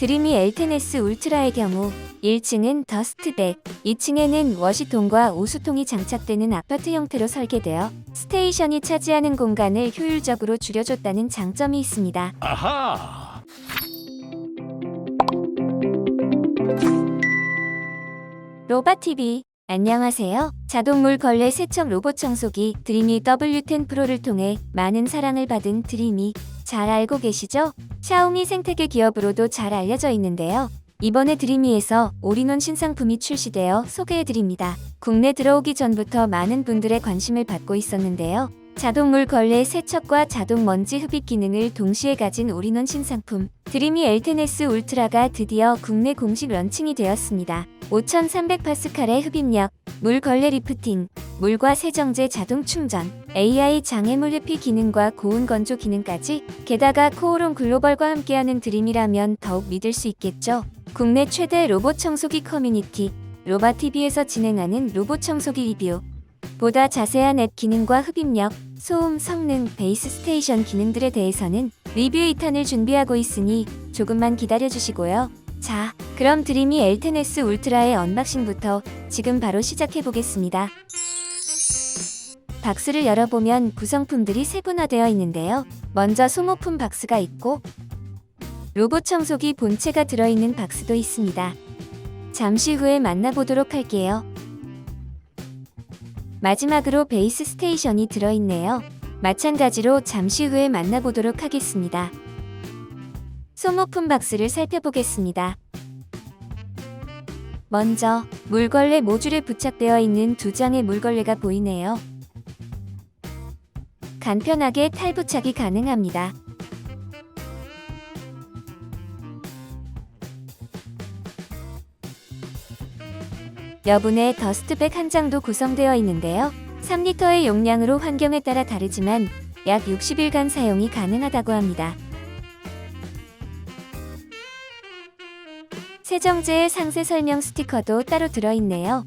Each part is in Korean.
드림이 엘테네스 울트라의 경우 1층은 더스트백, 2층에는 워시통과 오수통이 장착되는 아파트 형태로 설계되어 스테이션이 차지하는 공간을 효율적으로 줄여줬다는 장점이 있습니다. 아하. 로바TV 안녕하세요. 자동물 걸레 세척 로봇 청소기 드리미 W10 프로를 통해 많은 사랑을 받은 드리미 잘 알고 계시죠? 샤오미 생태계 기업으로도 잘 알려져 있는데요. 이번에 드리미에서 올인원 신상품이 출시되어 소개해드립니다. 국내 들어오기 전부터 많은 분들의 관심을 받고 있었는데요. 자동물 걸레 세척과 자동 먼지 흡입 기능을 동시에 가진 올인원 신상품 드리미 엘테네스 울트라가 드디어 국내 공식 런칭이 되었습니다. 5300파스칼의 흡입력, 물 걸레 리프팅, 물과 세정제 자동 충전, AI 장애물 회피 기능과 고온 건조 기능까지 게다가 코오롱 글로벌과 함께하는 드림이라면 더욱 믿을 수 있겠죠. 국내 최대 로봇 청소기 커뮤니티 로바TV에서 진행하는 로봇 청소기 리뷰 보다 자세한 앱 기능과 흡입력, 소음, 성능, 베이스 스테이션 기능들에 대해서는 리뷰 2탄을 준비하고 있으니 조금만 기다려주시고요. 자, 그럼 드리미 엘테네스 울트라의 언박싱부터 지금 바로 시작해 보겠습니다. 박스를 열어보면 구성품들이 세분화되어 있는데요. 먼저 소모품 박스가 있고 로봇 청소기 본체가 들어있는 박스도 있습니다. 잠시 후에 만나보도록 할게요. 마지막으로 베이스 스테이션이 들어있네요. 마찬가지로 잠시 후에 만나보도록 하겠습니다. 소모품 박스를 살펴보겠습니다. 먼저 물걸레 모듈에 부착되어 있는 두 장의 물걸레가 보이네요. 간편하게 탈부착이 가능합니다. 여분의 더스트백 한 장도 구성되어 있는데요. 3리터의 용량으로 환경에 따라 다르지만 약 60일간 사용이 가능하다고 합니다. 세정제의 상세 설명 스티커도 따로 들어있네요.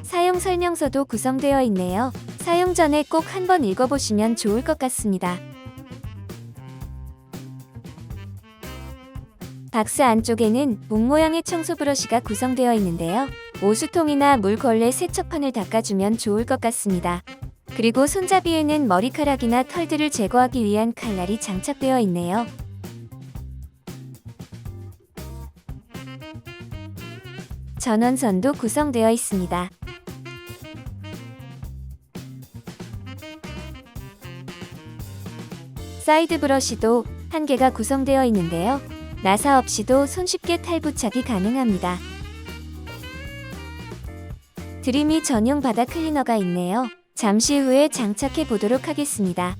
사용 설명서도 구성되어 있네요. 사용 전에 꼭 한번 읽어보시면 좋을 것 같습니다. 박스 안쪽에는 목 모양의 청소 브러쉬가 구성되어 있는데요. 오수통이나 물걸레 세척판을 닦아주면 좋을 것 같습니다. 그리고 손잡이에는 머리카락이나 털들을 제거하기 위한 칼날이 장착되어 있네요. 전원선도 구성되어 있습니다. 사이드 브러쉬도 한 개가 구성되어 있는데요. 나사 없이도 손쉽게 탈부착이 가능합니다. 드림이 전용 바닥 클리너가 있네요. 잠시 후에 장착해 보도록 하겠습니다.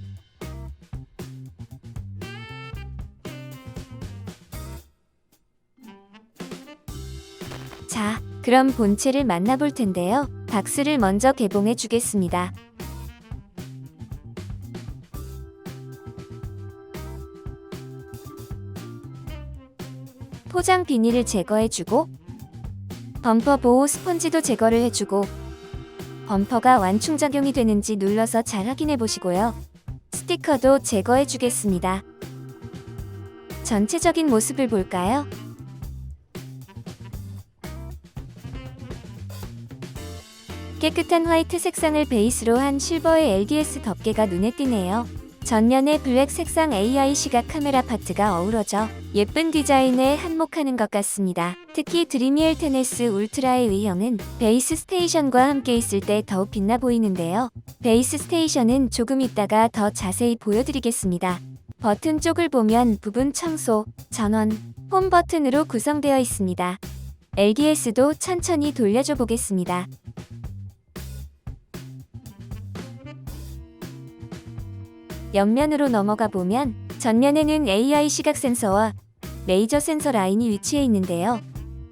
그럼 본체를 만나볼 텐데요. 박스를 먼저 개봉해 주겠습니다. 포장 비닐을 제거해주고 범퍼 보호 스펀지도 제거를 해주고 범퍼가 완충작용이 되는지 눌러서 잘 확인해 보시고요. 스티커도 제거해 주겠습니다. 전체적인 모습을 볼까요? 깨끗한 화이트 색상을 베이스로 한 실버의 LDS 덮개가 눈에 띄네요. 전면에 블랙 색상 AI 시각 카메라 파트가 어우러져 예쁜 디자인에 한몫하는 것 같습니다. 특히 드리미엘 테네스 울트라의 의형은 베이스 스테이션과 함께 있을 때 더욱 빛나 보이는데요. 베이스 스테이션은 조금 있다가 더 자세히 보여드리겠습니다. 버튼 쪽을 보면 부분 청소, 전원, 홈 버튼으로 구성되어 있습니다. LDS도 천천히 돌려줘 보겠습니다. 옆면으로 넘어가 보면 전면에는 AI 시각 센서와 레이저 센서 라인이 위치해 있는데요.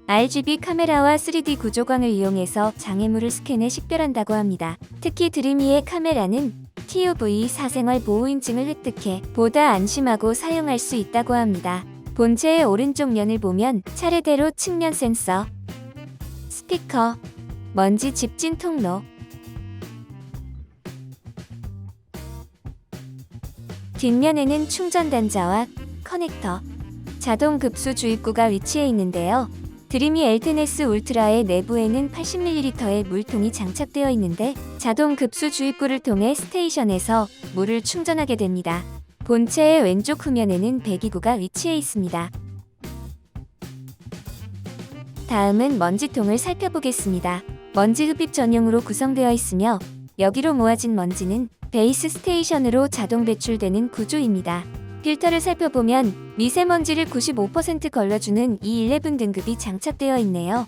RGB 카메라와 3D 구조광을 이용해서 장애물을 스캔해 식별한다고 합니다. 특히 드리미의 카메라는 TUV 사생활 보호 인증을 획득해 보다 안심하고 사용할 수 있다고 합니다. 본체의 오른쪽 면을 보면 차례대로 측면 센서, 스피커, 먼지 집진 통로, 뒷면에는 충전 단자와 커넥터, 자동 급수 주입구가 위치해 있는데요. 드림이 엘테네스 울트라의 내부에는 80ml의 물통이 장착되어 있는데 자동 급수 주입구를 통해 스테이션에서 물을 충전하게 됩니다. 본체의 왼쪽 후면에는 배기구가 위치해 있습니다. 다음은 먼지통을 살펴보겠습니다. 먼지 흡입 전용으로 구성되어 있으며 여기로 모아진 먼지는 베이스 스테이션으로 자동 배출되는 구조입니다. 필터를 살펴보면 미세먼지를 95% 걸러주는 E11 등급이 장착되어 있네요.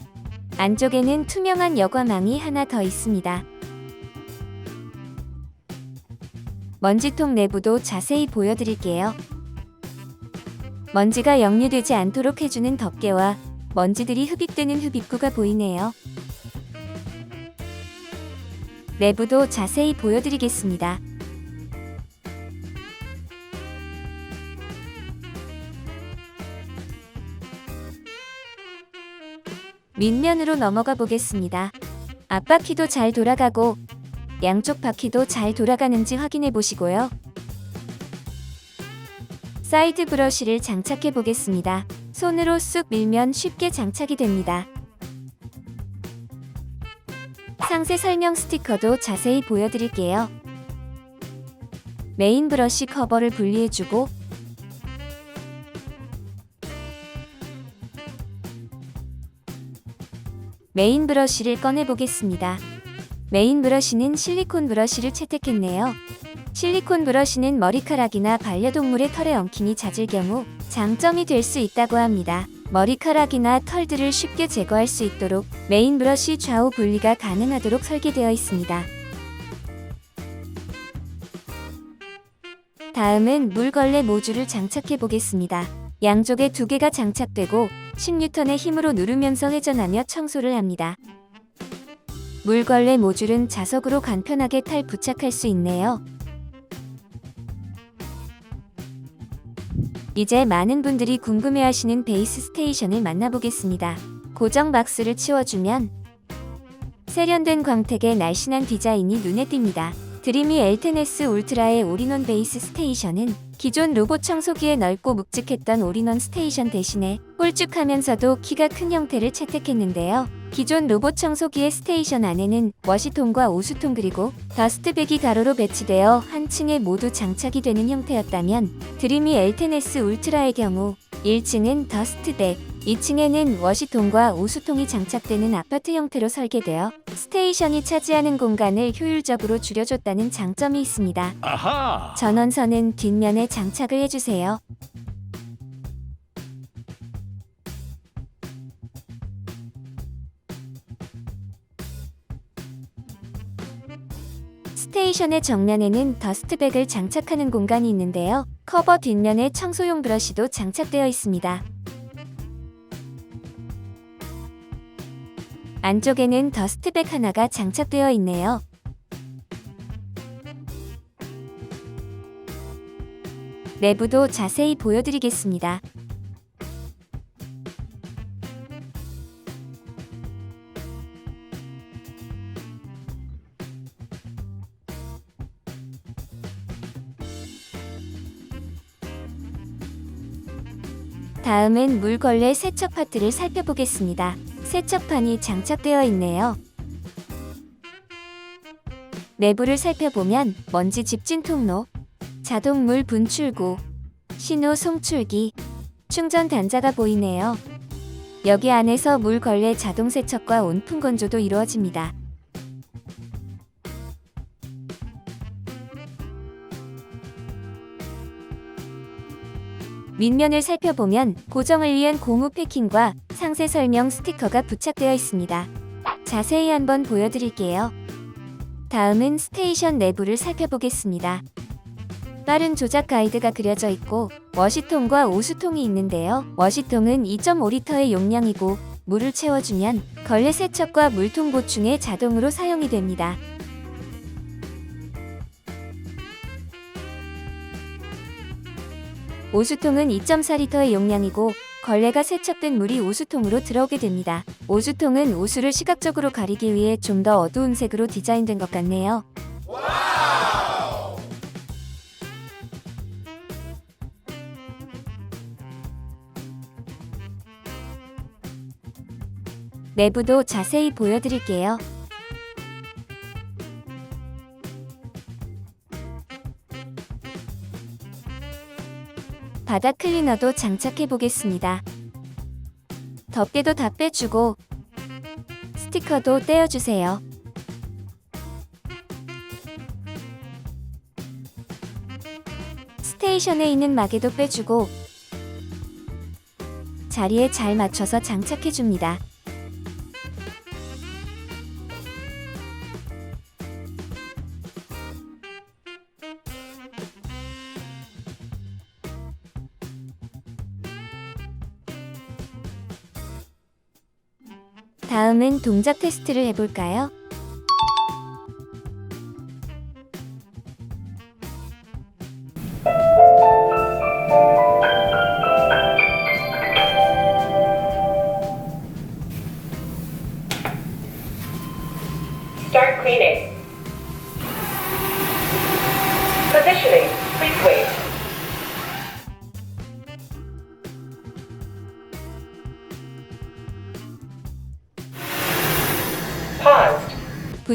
안쪽에는 투명한 여과망이 하나 더 있습니다. 먼지통 내부도 자세히 보여드릴게요. 먼지가 역류되지 않도록 해주는 덮개와 먼지들이 흡입되는 흡입구가 보이네요. 내부도 자세히 보여드리겠습니다. 밑면으로 넘어가 보겠습니다. 앞바퀴도 잘 돌아가고 양쪽 바퀴도 잘 돌아가는지 확인해 보시고요. 사이드 브러쉬를 장착해 보겠습니다. 손으로 쑥 밀면 쉽게 장착이 됩니다. 상세 설명 스티커도 자세히 보여드릴게요. 메인 브러쉬 커버를 분리해주고 메인 브러쉬를 꺼내 보겠습니다. 메인 브러쉬는 실리콘 브러쉬를 채택했네요. 실리콘 브러쉬는 머리카락이나 반려동물의 털에 엉킴이 잦을 경우 장점이 될 수 있다고 합니다. 머리카락이나 털들을 쉽게 제거할 수 있도록 메인 브러쉬 좌우 분리가 가능하도록 설계되어 있습니다. 다음은 물걸레 모듈을 장착해 보겠습니다. 양쪽에 두 개가 장착되고 10N의 힘으로 누르면서 회전하며 청소를 합니다. 물걸레 모듈은 자석으로 간편하게 탈 부착할 수 있네요. 이제 많은 분들이 궁금해하시는 베이스 스테이션을 만나보겠습니다. 고정 박스를 치워주면 세련된 광택의 날씬한 디자인이 눈에 띕니다. 드림이 엘테네스 울트라의 올인원 베이스 스테이션은 기존 로봇 청소기에 넓고 묵직했던 올인원 스테이션 대신에 홀쭉하면서도 키가 큰 형태를 채택했는데요. 기존 로봇 청소기의 스테이션 안에는 워시통과 오수통 그리고 더스트백이 가로로 배치되어 한 층에 모두 장착이 되는 형태였다면 드림이 엘테네스 울트라의 경우 1층은 더스트백, 2층에는 워시통과 오수통이 장착되는 아파트 형태로 설계되어 스테이션이 차지하는 공간을 효율적으로 줄여줬다는 장점이 있습니다. 아하! 전원선은 뒷면에 장착을 해주세요. 스테이션의 정면에는 더스트백을 장착하는 공간이 있는데요. 커버 뒷면에 청소용 브러쉬도 장착되어 있습니다. 안쪽에는 더스트백 하나가 장착되어 있네요. 내부도 자세히 보여드리겠습니다. 다음은 물걸레 세척 파트를 살펴보겠습니다. 세척판이 장착되어 있네요. 내부를 살펴보면 먼지 집진 통로, 자동 물 분출구, 신호 송출기, 충전 단자가 보이네요. 여기 안에서 물 걸레 자동 세척과 온풍 건조도 이루어집니다. 밑면을 살펴보면 고정을 위한 고무 패킹과 상세 설명 스티커가 부착되어 있습니다. 자세히 한번 보여드릴게요. 다음은 스테이션 내부를 살펴보겠습니다. 빠른 조작 가이드가 그려져 있고 워시통과 오수통이 있는데요. 워시통은 2.5리터의 용량이고 물을 채워주면 걸레 세척과 물통 보충에 자동으로 사용이 됩니다. 오수통은 2.4리터의 용량이고 걸레가 세척된 물이 오수통으로 들어오게 됩니다. 오수통은 오수를 시각적으로 가리기 위해 좀 더 어두운 색으로 디자인된 것 같네요. 내부도 자세히 보여드릴게요. 바닥 클리너도 장착해 보겠습니다. 덮개도 다 빼주고 스티커도 떼어주세요. 스테이션에 있는 마개도 빼주고 자리에 잘 맞춰서 장착해 줍니다. 다음은 동작 테스트를 해볼까요?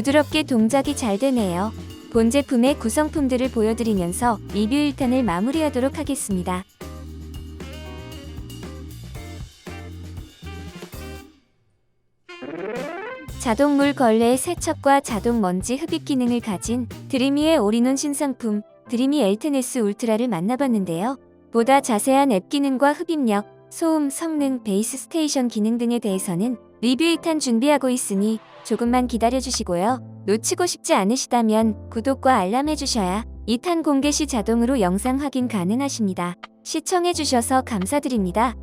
부드럽게 동작이 잘 되네요. 본 제품의 구성품들을 보여드리면서 리뷰 1탄을 마무리하도록 하겠습니다. 자동물 걸레 세척과 자동 먼지 흡입 기능을 가진 드리미의 올인원 신상품 드리미 엘테네스 울트라를 만나봤는데요. 보다 자세한 앱 기능과 흡입력, 소음, 성능, 베이스 스테이션 기능 등에 대해서는 리뷰 1탄 준비하고 있으니 조금만 기다려주시고요. 놓치고 싶지 않으시다면 구독과 알람 해주셔야 2탄 공개 시 자동으로 영상 확인 가능하십니다. 시청해주셔서 감사드립니다.